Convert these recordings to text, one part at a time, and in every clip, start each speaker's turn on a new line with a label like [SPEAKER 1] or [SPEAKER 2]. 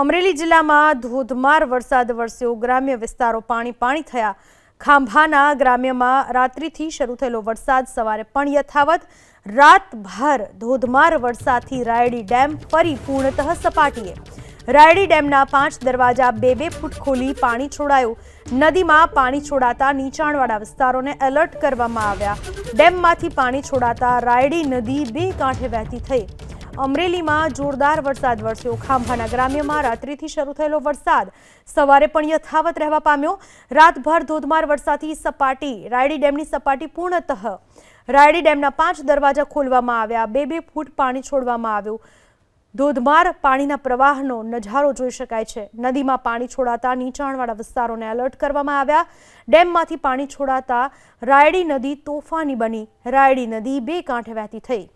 [SPEAKER 1] અમરેલી જિલ્લામાં ધોધમાર વરસાદ વરસ્યો. ગ્રામ્ય વિસ્તારો પાણી પાણી થયા. ખાંભાના ગ્રામ્યમાં રાત્રિથી શરૂ થયેલો વરસાદ સવારે પણ યથાવત. રાતભર ધોધમાર વરસાદથી રાયડી ડેમ ફરી પૂર્ણતઃ સપાટીએ. રાયડી ડેમના પાંચ દરવાજા બે બે ફૂટ ખોલી પાણી છોડાયું. નદીમાં પાણી છોડાતા નીચાણવાળા વિસ્તારોને એલર્ટ કરવામાં આવ્યા. ડેમમાંથી પાણી છોડાતા રાયડી નદી બે કાંઠે વહેતી થઈ. અમરેલીમાં જોરદાર વરસાદ વરસ્યો. ખાંભાના ગ્રામ્યમાં રાત્રિથી શરૂ થયેલો વરસાદ સવારે પણ યથાવત રહેવા પામ્યો. રાતભર ધોધમાર વરસાદથી સપાટી, રાયડી ડેમની સપાટી પૂર્ણતઃ રાયડી ડેમના પાંચ દરવાજા ખોલવામાં આવ્યા. બે બે ફૂટ પાણી છોડવામાં આવ્યું. ધોધમાર પાણીના પ્રવાહનો નજારો જોઈ શકાય છે. નદીમાં પાણી છોડાતા નીચાણવાળા વિસ્તારોને એલર્ટ કરવામાં આવ્યા. ડેમમાંથી પાણી છોડાતા રાયડી નદી તોફાની બની. રાયડી નદી બે કાંઠે વહેતી થઈ.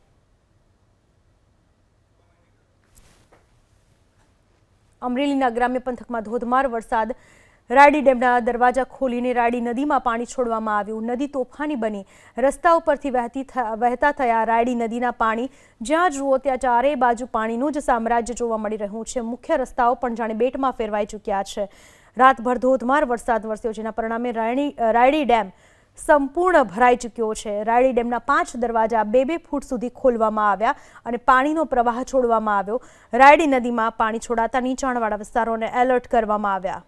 [SPEAKER 1] અમરેલીના ગ્રામ્ય પંથકમાં ધોધમાર વરસાદ. રાયડી ડેમના દરવાજા ખોલીને રાયડી નદીમાં પાણી છોડવામાં આવ્યું. નદી તોફાની બની. રસ્તા ઉપરથી વહેતી વહેતા થયા રાયડી નદીના પાણી. જ્યાં જુઓ ત્યાં ચારે બાજુ પાણીનું જ સામ્રાજ્ય જોવા મળી રહ્યું છે. મુખ્ય રસ્તાઓ પણ જાણે બેટમાં ફેરવાઈ ચૂક્યા છે. રાતભર ધોધમાર વરસાદ વરસ્યો, જેના પરિણામે રાયડી રાયડી ડેમ સંપૂર્ણ ભરાઈ ચૂક્યો છે. રાયડી ડેમના પાંચ દરવાજા બે બે ફૂટ સુધી ખોલવામાં આવ્યા અને પાણીનો પ્રવાહ છોડવામાં આવ્યો. રાયડી નદીમાં પાણી છોડાતા નીચાણવાળા વિસ્તારોને એલર્ટ કરવામાં આવ્યા.